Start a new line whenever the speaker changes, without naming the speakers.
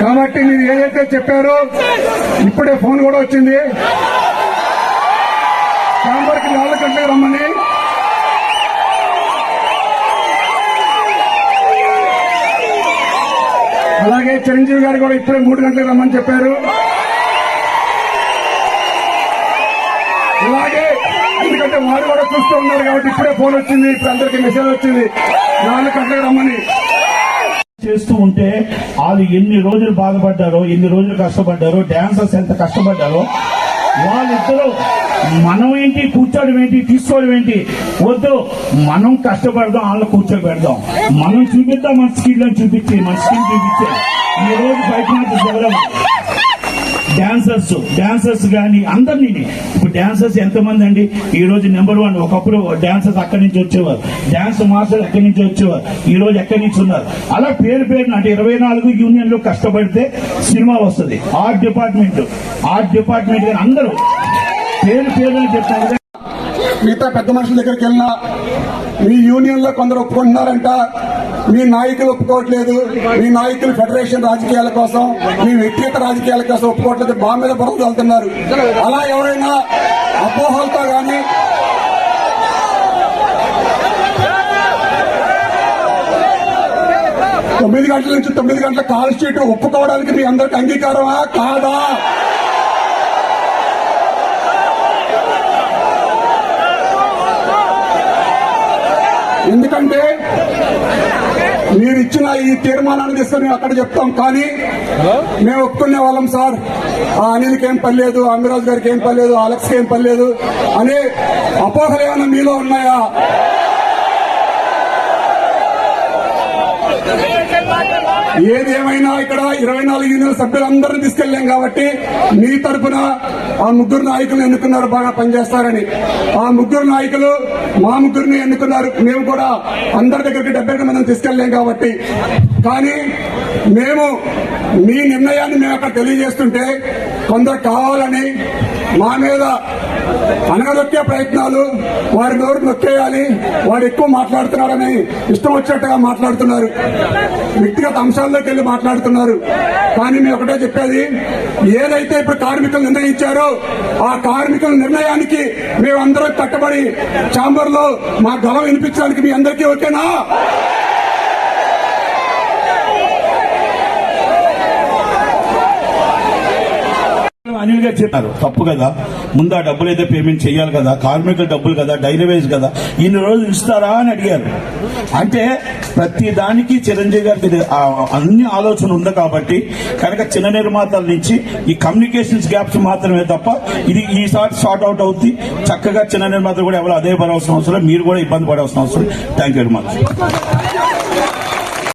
కాబట్టి మీరు ఏదైతే చెప్పారో ఇప్పుడే ఫోన్ కూడా వచ్చింది. చాంబర్కి నాలుగు గంటలకు రమ్మని. అలాగే చిరంజీవి గారు కూడా ఇప్పుడే మూడు గంటలకు రమ్మని చెప్పారు. అలాగే ఎందుకంటే వారు కూడా చూస్తూ ఉన్నారు కాబట్టి ఇప్పుడే ఫోన్ వచ్చింది ఇప్పుడు అందరికీ మెసేజ్ వచ్చింది. నాలుగు గంటలకు రమ్మని.
చేస్తూ ఉంటే వాళ్ళు ఎన్ని రోజులు బాధపడ్డారో ఎన్ని రోజులు కష్టపడ్డారో డాన్సర్స్ ఎంత కష్టపడ్డారో వాళ్ళిద్దరూ మనం ఏంటి కూర్చోవడం ఏంటి తీసుకోవడం ఏంటి? వద్దు మనం కష్టపడదాం వాళ్ళు కూర్చోబెడదాం. మనం చూపిద్దాం మన స్కిల్ చూపించి మన స్కిల్ చూపించి. ఈ రోజు బయట నుంచి జరగదు డాన్సర్స్ డాన్సర్స్ కానీ అందరినీ ఇప్పుడు డాన్సర్స్ ఎంతమంది అండి? ఈ రోజు నెంబర్ వన్ ఒకప్పుడు డాన్సర్స్ అక్కడి నుంచి వచ్చేవారు. డాన్స్ మాస్టర్ ఎక్కడి నుంచి వచ్చేవారు. ఈరోజు ఎక్కడి నుంచి ఉన్నారు? అలా పేరు పేరున అంటే ఇరవై నాలుగు యూనియన్లు కష్టపడితే సినిమా వస్తుంది. ఆర్ట్ డిపార్ట్మెంట్ ఆర్ట్ డిపార్ట్మెంట్ కానీ అందరూ పేరు పేరు చెప్తాను
మిగతా పెద్ద మనుషుల దగ్గరికి వెళ్ళినా మీ యూనియన్లో కొందరు ఒప్పుకుంటున్నారంట. మీ నాయకులు ఒప్పుకోవట్లేదు. మీ నాయకులు ఫెడరేషన్ రాజకీయాల కోసం మీ వ్యక్తిగత రాజకీయాల కోసం ఒప్పుకోవట్లేదు. బా మీద బురద వెళ్తున్నారు అలా ఎవరైనా అపోహలతో కానీ తొమ్మిది గంటల నుంచి తొమ్మిది గంటల కాల్ షీట్ ఒప్పుకోవడానికి మీ అందరికి అంగీకారమా? కాదా? ఎందుకంటే మీరు ఇచ్చిన ఈ తీర్మానాన్ని తీసుకొని మేము అక్కడ చెప్తాం. కానీ మేము ఒప్పుకునే వాళ్ళం సార్. ఆ అనిల్కి ఏం పర్లేదు అమిరాజ్ గారికి ఏం పర్లేదు అలెక్స్కి ఏం పర్లేదు అనే అపోహలు ఏమైనా మీలో ఉన్నాయా? ఏది ఏమైనా ఇక్కడ ఇరవై నాలుగు యూనియన్ సభ్యులందరినీ తీసుకెళ్ళాం కాబట్టి మీ తరపున ఆ ముగ్గురు నాయకులు ఎన్నుకున్నారు బాగా పనిచేస్తారని. ఆ ముగ్గురు నాయకులు మా ముగ్గురిని ఎన్నుకున్నారు. మేము కూడా అందరి దగ్గరికి డెబ్బై ఐదు మందిని తీసుకెళ్ళాం కాబట్టి. కానీ మేము మీ నిర్ణయాన్ని మేము అక్కడ తెలియజేస్తుంటే కొందరు కావాలని మా మీద అనగదొక్కే ప్రయత్నాలు వారి నోరు నొక్కేయాలి వాడు ఎక్కువ మాట్లాడుతున్నాడని ఇష్టం వచ్చినట్టుగా మాట్లాడుతున్నారు. వ్యక్తిగత అంశాల్లోకి వెళ్ళి మాట్లాడుతున్నారు. కానీ మేము ఒకటే చెప్పేది ఏదైతే ఇప్పుడు కార్మికులు నిర్ణయించారో ఆ కార్మికుల నిర్ణయానికి మేమందరం కట్టబడి ఛాంబర్లో మా గలం వినిపించడానికి మీ అందరికీ ఓకేనా?
అనిల్ గారు చెప్పారు. తప్పు కదా. ముందు ఆ డబ్బులు అయితే పేమెంట్ చేయాలి కదా. కార్మికుల డబ్బులు కదా. డైలీ వేజ్ కదా. ఇన్ని రోజులు ఇస్తారా అని అడిగారు. అంటే ప్రతి దానికి చిరంజీవి గారికి అన్ని ఆలోచన ఉంది కాబట్టి కనుక చిన్న నిర్మాతల నుంచి ఈ కమ్యూనికేషన్స్ గ్యాప్స్ మాత్రమే తప్ప ఇది ఈసారి షార్ట్ అవుట్ అవుతుంది చక్కగా చిన్న నిర్మాతలు కూడా ఎవరు అదే పడవలసిన అవసరం మీరు కూడా ఇబ్బంది పడవలసిన అవసరం థ్యాంక్ యూ వెరీ మచ్